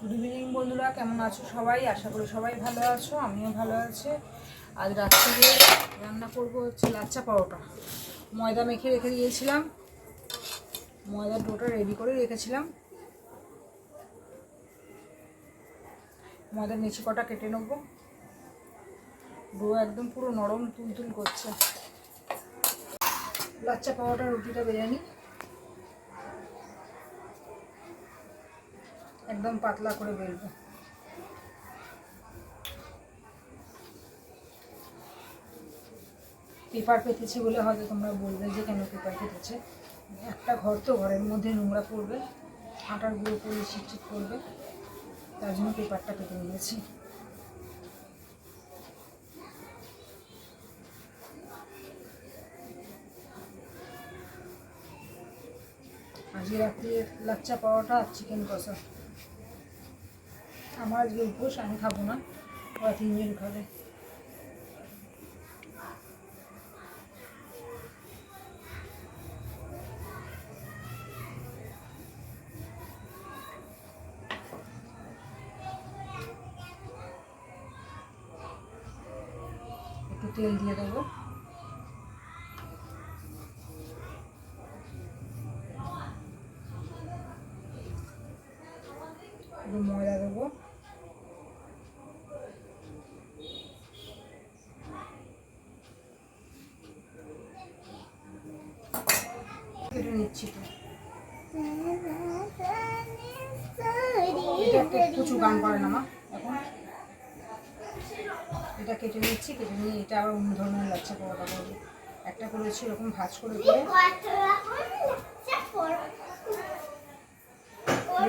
Good evening বন্ধুরা, কেমন আছো সবাই? আশা করি সবাই ভালো আছো, আমিও ভালো আছি। আজ রাত্রে রান্না করব হচ্ছে লাচ্চা পরোটা ময়দা মেখে রেখে দিয়েছিলাম। ময়দার ডোটা রেডি করে রেখেছিলাম। ময়দার নিচে কটা কেটে নেব। ডো একদম পুরো নরম তুলতুল করছে। লাচ্চা পরোটা রুটিটা নিই। একদম পাতলা করে বেলবো পেপার পেতেছি বলে হয়তো তোমরা বলবে যে কেন পেপার পেতেছে। একটা ঘর তো ঘরের মধ্যে নোংরা পড়বে, আটার গুঁড়ো পড়লে চিটচিট করবে, তার জন্য পেপারটা পেতে নিয়েছি। আজকে রাত্রে লাচ্চা পাওয়াটা চিকেন কষা। আমার আজকে উপোস আমি খাব না, ওরা তিনজন খাবে। একটু তেল দিয়ে দেবো। ময়দা দেবো। কেটে নিচ্ছি তো। এটা একটা প্রচুর গান করে না মা? এখন? এটা কেটে নিচ্ছি কেটে নিয়ে এটা আবার অন্য ধরনের লাচ্ছা পরোটা করব। একটা করেছি এরকম ভাজ করে করে।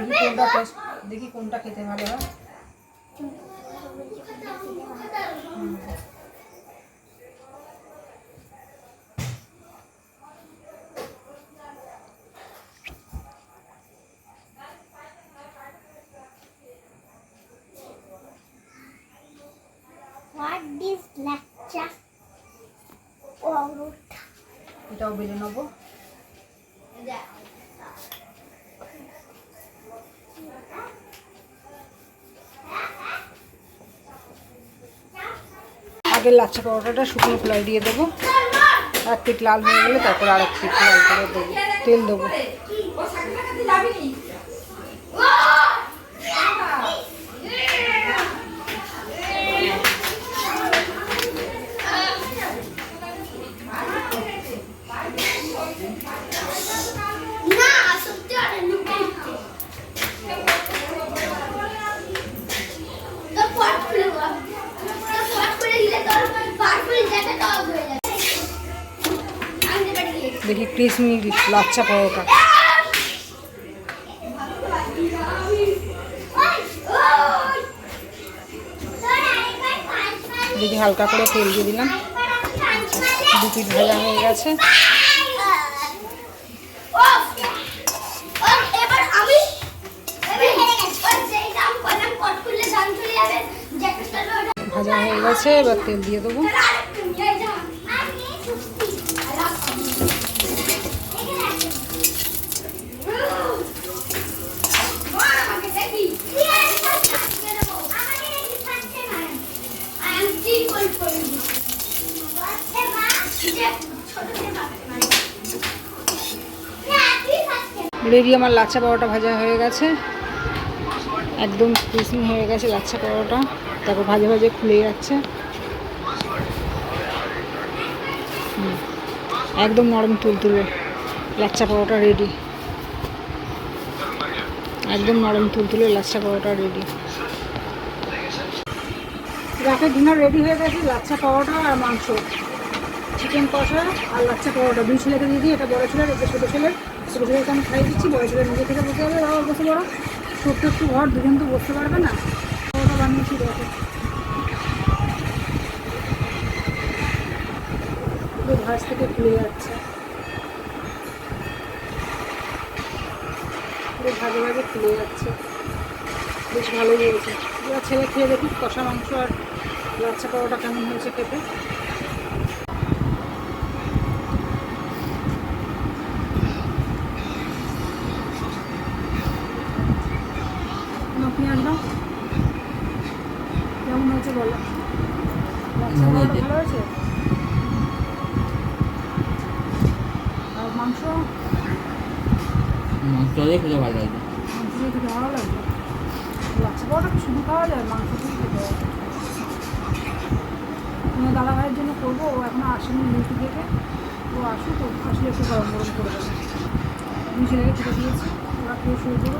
দেখি কোনটা দেখি কোনটা খেতে ভালো হয়? এটাও বেলে নেব। আগে লাচ্ছা পরোটাটা শুকনো খোলায় দিয়ে দেবো। এক পিট লাল হয়ে গেলে তারপর আর পিঠ লাল করে দেবো। তেল দেবো না সত্যি আর লুকাই তো পট খুলে দাও তো পট খুলে দিলে তোর পারফুল যেটা টপ হয়ে যাবে আমি কাটি দিয়েছি দেখি ক্রিসমি লাচ্ছা পরোটা দেখি হালকা করে তেল দিয়ে দিলাম। দু পিঠ ভাজা হয়ে গেছে। ভাজা হয়ে গেছে, এবার তেল দিয়ে দেবো আরেকটু যাই যা আমি সত্যি আমাকে দেখি আমাকে দেখি ফাটছে না I am tin ball for you বাচ্চা মা যে ছোট ছোট ফাটছে না তুই ফাটছে রেডি আমার লাচ্ছা পরোটা ভাজা হয়ে গেছে। একদম ক্রিসমি হয়ে গেছে লাচ্ছা পরোটা। তারপর ভাজে ভাজে খুলে যাচ্ছে। একদম নরম তুলতুলে লাচ্ছা পরোটা রেডি একদম নরম তুলতুলে লাচ্ছা পরোটা রেডি রাতের ডিনার রেডি হয়ে গেছে, লাচ্ছা পরোটা আর মাংস। চিকেন কষা, আর লাচ্চা পরোটা। দুই ছেলেকে দিয়ে দিই, এটা বড় ছেলের, এটা ছোটো ছেলের। ছোটো ছেলেকে আমি খাইয়ে দিচ্ছি, বড় ছেলে নিজে থেকে বসে যাবে, বাবা বসে বড় ছোট্ট একটু ঘর, দুজন তো বসতে পারবে না। পরোটা বানিয়েছি, দেখো। ভাঁজ থেকে খুলে যাচ্ছে। ভাগে ভাজে খুলে যাচ্ছে। বেশ ভালোই হয়েছে। ছেলে খেয়ে দেখি কষা মাংস আর লাচ্চা পরোটা কেমন হয়েছে খেতে। আসলাম কেমন হয়েছে বলো? ভালো হয়েছে। আর মাংস? মাংস দিয়ে খেতে ভালো লাগছে মাংস দিয়ে খেতে ভালো লাগবে লাচ্ছা কি শুধু খাওয়া যায় মাংস দিয়ে খেতে তোমার দাদা ভাইয়ের জন্য করব ও এখনও আসেনি ডিউটি থেকে ও আসুক আসলে একটু গরম গরম করে দেবে। দুই ছেলেকে খেতে দিয়েছি ওরা খেয়ে শুয়ে পড়ো